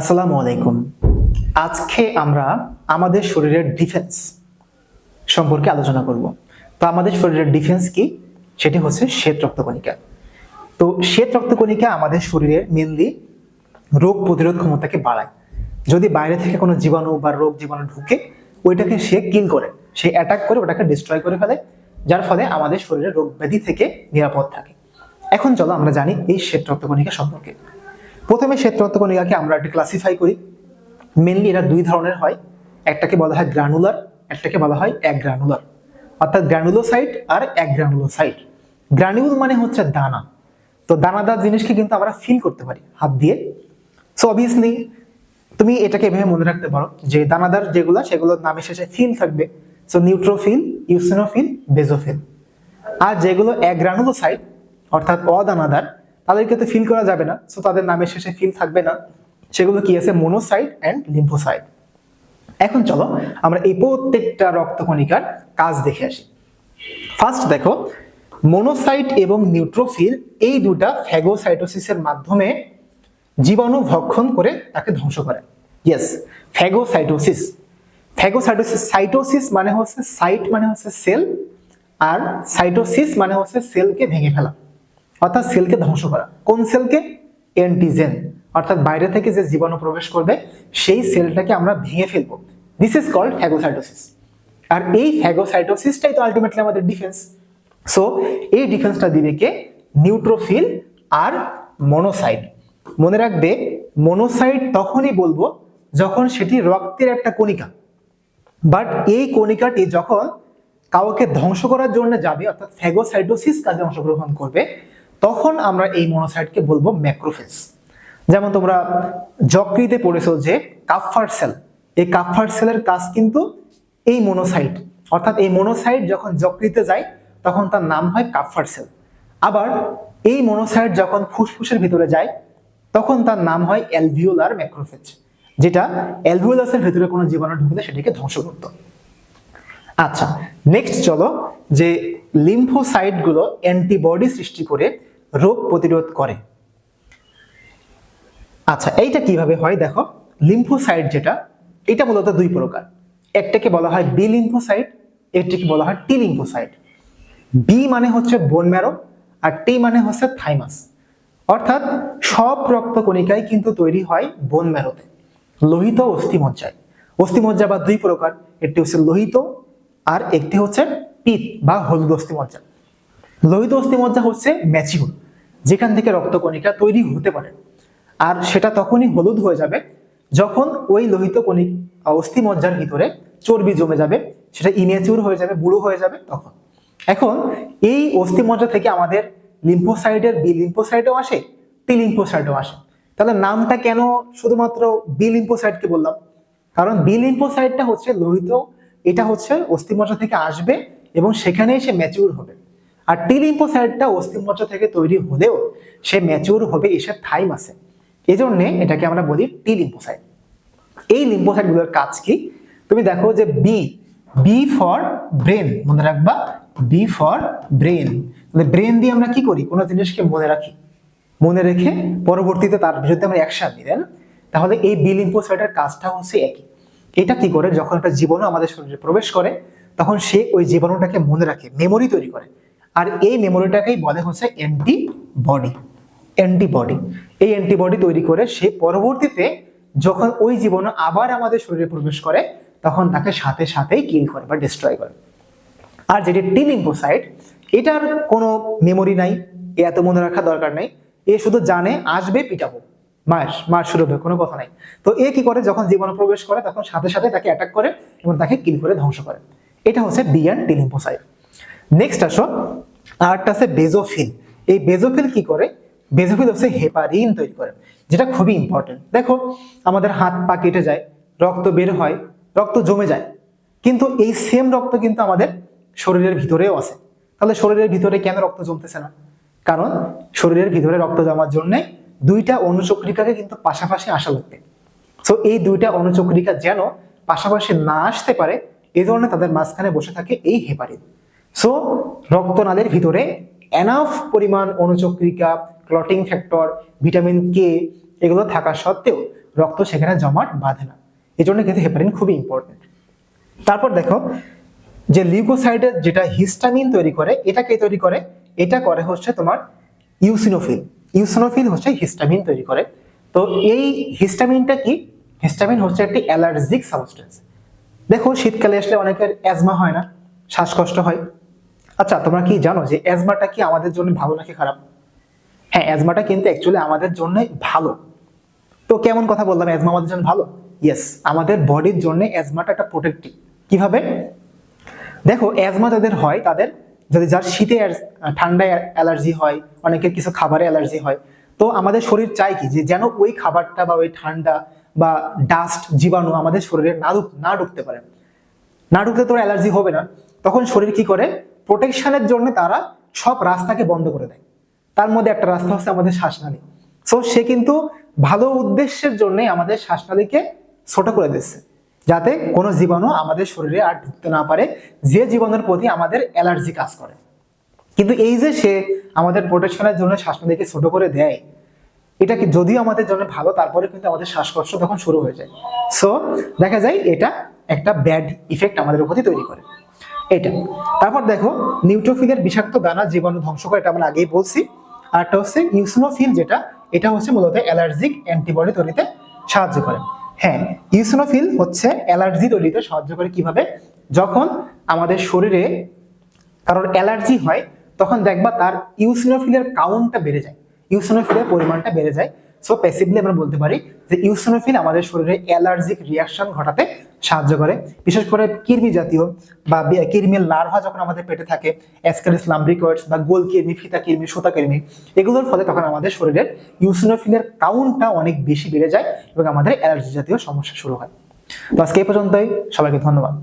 আসসালামু আলাইকুম। আজকে আমরা আমাদের শরীরের ডিফেন্স সম্পর্কে আলোচনা করব। তো আমাদের শরীরের ডিফেন্স কি? সেটি হচ্ছে শ্বেত রক্তকণিকা। তো শ্বেত রক্তকণিকা আমাদের শরীরের মেনলি রোগ প্রতিরোধ ক্ষমতাকে বাড়ায়। যদি বাইরে থেকে কোনো জীবাণু বা রোগ জীবাণু ঢুকে, ওইটাকে সে কিল করে। সে অ্যাটাক করে, ওটাকে ডিস্ট্রয় করে ফেলে। যার ফলে আমাদের শরীরে রোগ ব্যাধি থেকে নিরাপদ থাকে। এখন চলো আমরা জানি এই শ্বেত রক্তকণিকা সম্পর্কে। প্রথমে শ্বেত রক্তকণিকাকে আমরা একটু ক্লাসিফাই করি। মেনলি এরা দুই ধরনের হয়। একটাকে বলা হয় গ্রানুলার একটাকে বলা হয় এক গ্রানুলার অর্থাৎ গ্রানুলোসাইট আর এক গ্রানুলোসাইট গ্রানিউল মানে হচ্ছে দানা। তো দানাদার জিনিসকে কিন্তু আমরা ফিল করতে পারি হাত দিয়ে। সো অবভিয়াসলি তুমি এটাকে এভাবে মনে রাখতে পারো যে দানাদার যেগুলো, সেগুলোর নামে শেষে ফিল থাকবে। সো নিউট্রোফিল ইউসিনোফিল বেজোফিল আর যেগুলো এক অ্যাগ্রানুলোসাইট অর্থাৎ অদানাদার তাদেরকে তো ফিল করা যাবে না সো তাদের নামের শেষে ফিল থাকবে না। সেগুলো কি আছে? মোনোসাইট অ্যান্ড লিম্ফোসাইট এখন চলো আমরা এই প্রত্যেকটা রক্তকণিকার কাজ দেখে আসি। ফার্স্ট দেখো মোনোসাইট এবং নিউট্রোফিল এই দুটা ফ্যাগোসাইটোসিসের মাধ্যমে জীবাণু ভক্ষণ করে তাকে ধ্বংস করে। ইয়েস ফ্যাগোসাইটোসিস ফ্যাগোসাইটোসিস সাইটোসিস মানে হচ্ছে সাইট মানে হচ্ছে সেল আর সাইটোসিস মানে হচ্ছে সেলকে ভেঙে ফেলা। অর্থাৎ সেলকে ধ্বংস করা। কোন সেলকে? অ্যান্টিজেন অর্থাৎ বাইরে থেকে যে জীবাণু প্রবেশ করবে, সেই সেলটাকে আমরা ভেঙে ফেলব। দিস ইজ কল্ড ফ্যাগোসাইটোসিস আর এই ফ্যাগোসাইটোসিসটাই তো আলটিমেটলি আমাদের ডিফেন্স সো এই ডিফেন্সটা দিবে কে? নিউট্রোফিল আর মনোসাইট মনে রাখবে মনোসাইট তখনই বলব যখন সেটি রক্তের একটা কণিকা। বাট এই কণিকাটি যখন কাউকে ধ্বংস করার জন্য যাবে, অর্থাৎ ফ্যাগোসাইটোসিস কাজে অংশগ্রহণ করবে তখন আমরা এই মনোসাইটকে বলব ম্যাক্রোফেজ যেমন তোমরা যকৃতে পড়েছো যে কাফার সেল, এই কাফার সেলের কাজ কিন্তু এই মনোসাইট অর্থাৎ এই মনোসাইট যখন যকৃতে যায়, তখন তার নাম হয় কাফার সেল। আবার এই মনোসাইট যখন ফুসফুসের ভিতরে যায়, তখন তার নাম হয় অ্যালভিওলার ম্যাক্রোফেজ যেটা অ্যালভিওলাসের ভিতরে কোনো জীবাণু ঢুকলে সেটাকে ধ্বংস করত। আচ্ছা নেক্সট চলো যে লিম্ফোসাইটগুলো অ্যান্টিবডি সৃষ্টি করে রোগ প্রতিরোধ করে। আচ্ছা এইটা কীভাবে হয় দেখো? লিম্ফোসাইট যেটা, এটা মূলত দুই প্রকার। একটাকে বলা হয় বি লিম্ফোসাইট, একটাকে বলা হয় টি লিম্ফোসাইট। বি মানে হচ্ছে বোন ম্যারো আর টি মানে হচ্ছে থাইমাস অর্থাৎ সব রক্তকণিকাই কিন্তু তৈরি হয় বোন ম্যারোতে লোহিত অস্থিমজ্জায়। অস্থিমজ্জা বা দুই প্রকার, একটি হচ্ছে লোহিত আর একটি হচ্ছে পিত বা হলুদ অস্থিমজ্জা। লোহিত অস্থিমজ্জা হচ্ছে ম্যাচিউর, যেখান থেকে রক্তকণিকা তৈরি হতে পারে। আর সেটা তখনই হলুদ হয়ে যাবে যখন ওই লোহিত কণিক অস্থিমজ্জার ভিতরে চর্বি জমে যাবে, সেটা ইমেচিউর হয়ে যাবে, বুড়ো হয়ে যাবে তখন। এখন এই অস্থিমজ্জা থেকে আমাদের লিম্ফোসাইডের বি লিম্ফোসাইডও আসে টি লিম্ফোসাইডও আসে। তাহলে নামটা কেন শুধুমাত্র বি লিম্ফোসাইডকে বললাম? কারণ বি লিম্ফোসাইডটা হচ্ছে লোহিত, এটা হচ্ছে অস্থিমজ্জা থেকে আসবে এবং সেখানে সে ম্যাচিউর হবে। আর টি লিম্ফোসাইডটা অস্থিমজ্জা থেকে তৈরি হলেও সে ম্যাচিউর হবে, এসে থাইম আছে। এই জন্যে এটাকে আমরা বলি টি লিম্ফোসাইট এই লিম্ফোসাইটগুলোর কাজ কি? তুমি দেখো যে বি বি ফর ব্রেন মনে রাখবা বি ফর ব্রেন ব্রেন দিয়ে আমরা কি করি? কোনো জিনিসকে মনে রাখি। মনে রেখে পরবর্তীতে তার বিরুদ্ধে আমরা অ্যাকশন নিলেন তাহলে এই বি লিম্ফোসাইটের কাজটা হচ্ছে একই। এটা কি করে? যখন একটা জীবাণু আমাদের শরীরে প্রবেশ করে, তখন সে ওই জীবাণুটাকে মনে রাখে মেমোরি তৈরি করে। আর এই মেমোরিটাকেই বলে হচ্ছে অ্যান্টিবডি অ্যান্টিবডি এই অ্যান্টিবডি তৈরি করে সে পরবর্তীতে যখন ওই জীবাণু আবার আমাদের শরীরে প্রবেশ করে, তখন তাকে সাথে সাথেই কিল করে বা ডিস্ট্রয় করে। আর যেটি টি লিম্ফোসাইট এটার কোনো মেমোরি নাই, এ এত মনে রাখা দরকার নেই। এ শুধু জানে, আসবে, পিটাবো। মাস মার শুরু হবে কোনো কথা নাই। তো এ কি করে? যখন জীবাণু প্রবেশ করে, তখন সাথে সাথে তাকে অ্যাটাক করে এবং তাকে কিল করে ধ্বংস করে। এটা হচ্ছে B and T lymphocyte next আসো, আরেকটা আছে বেজোফিল। এই বেজোফিল কি করে? বেজোফিল হচ্ছে হেপারিন তৈরি করে, যেটা খুবই ইম্পর্টেন্ট দেখো, আমাদের হাত পা কেটে যায়, রক্ত বের হয়, রক্ত জমে যায়, কিন্তু এই সেম রক্ত কিন্তু আমাদের শরীরের ভিতরেও আছে। তাহলে শরীরের ভিতরে কেন রক্ত জমতেছে না? কারণ শরীরের ভিতরে রক্ত জমার জন্য দুইটা অনুচক্রিকাকে কিন্তু পাশাপাশি আসা লাগবে। সো এই দুইটা অনুচক্রিকা যেন পাশাপাশি না আসতে পারে এই ধরনের তাদের মাঝখানে বসে থাকে এই হেপারিন। সো রক্তনালীর ভিতরে এনাফ পরিমাণ অনুচক্রিকা ক্লটিং ফ্যাক্টর ভিটামিন কে এগুলো থাকা সত্ত্বেও রক্ত সেখানে জমাট বাঁধে না। এই জন্য কিন্তু হেপারিন খুবই ইম্পর্টেন্ট তারপর দেখো, যে লিউকোসাইডের যেটা হিস্টামিন তৈরি করে, এটা কে তৈরি করে? এটা করে হচ্ছে তোমার ইউসিনোফিল ইউসিনোফিল হচ্ছে হিস্টামিন তৈরি করে। তো এই হিস্টামিনটা কি? হিস্টামিন হচ্ছে একটি অ্যালার্জিক সাবস্টেন্স দেখো, শীতকালে আসলে অনেকের অ্যাজমা হয় না, শ্বাসকষ্ট হয়। আচ্ছা তোমরা কি জানো যে অ্যাজমাটা কি আমাদের জন্য ভালো নাকি খারাপ? হ্যাঁ অ্যাজমাটা কিন্তু অ্যাকচুয়ালি আমাদের জন্য ভালো। তো কেমন কথা বললাম অ্যাজমা আমাদের জন্য ভালো? ইয়েস আমাদের বডির জন্য অ্যাজমাটা একটা প্রোটেক্টিভ কীভাবে? দেখো অ্যাজমা যাদের হয়, তাদের যদি যার শীতে ঠান্ডায় অ্যালার্জি হয়, অনেকের কিছু খাবারে অ্যালার্জি হয়, তো আমাদের শরীর চায় কি? যে যেন ওই খাবারটা বা ওই ঠান্ডা বা ডাস্ট জীবাণু আমাদের শরীরে না না ঢুকতে পারে। না ঢুকলে তোর অ্যালার্জি হবে না। তখন শরীর কি করে? প্রোটেকশনের জন্য তারা সব রাস্তাকে বন্ধ করে দেয়। তার মধ্যে একটা রাস্তা হচ্ছে আমাদের শ্বাসনালী। সো সে কিন্তু ভালো উদ্দেশ্যের জন্য আমাদের শ্বাসনালীকে ছোট করে দিচ্ছে। যাতে কোনো জীবাণু আমাদের শরীরে আর ঢুকতে না পারে, যে জীবাণুর প্রতি আমাদের অ্যালার্জি কাজ করে। কিন্তু এই যে সে আমাদের প্রোটেকশনের জন্য শ্বাসনালীকে ছোট করে দেয়, এটা কি যদিও আমাদের জন্য ভালো তারপরে কিন্তু আমাদের শ্বাসকষ্ট তখন শুরু হয়ে যায়। সো দেখা যায় এটা একটা ব্যাড ইফেক্ট আমাদের উপরই তৈরি করে। এটা। তারপর দেখো, নিউট্রোফিলের বিষাক্ত দানা জীবাণু ধ্বংস করে, এটা আমরা আগেই বলছি। আর একটা হচ্ছে ইউসিনোফিল যেটা, এটা হচ্ছে মূলত অ্যালার্জিক অ্যান্টিবডি তৈরিতে সাহায্য করে। হ্যাঁ ইউসিনোফিল হচ্ছে অ্যালার্জি তৈরিতে সাহায্য করে কীভাবে? যখন আমাদের শরীরে কারোর অ্যালার্জি হয়, তখন দেখবা তার ইউসিনোফিলের কাউন্টটা বেড়ে যায়, ইউসিনোফিলের পরিমাণটা বেড়ে যায়। সো প্যাসিভলি আমরা বলতে পারি যে ইউসিনোফিল আমাদের শরীরে অ্যালার্জিক রিয়াকশন ঘটাতে সাহায্য করে। বিশেষ করে কিরমি জাতীয় বা কিরমির লার্ভা যখন আমাদের পেটে থাকে অ্যাসকারিস লাম্ব্রিকয়েডস বা গোল কিরমি ফিতা কিরমি সোতা কিরমি এগুলোর ফলে তখন আমাদের শরীরের ইউসিনোফিলের কাউন্টটা অনেক বেশি বেড়ে যায় এবং আমাদের অ্যালার্জি জাতীয় সমস্যা শুরু হয়। তো আজকে এই পর্যন্তই। সবাইকে ধন্যবাদ।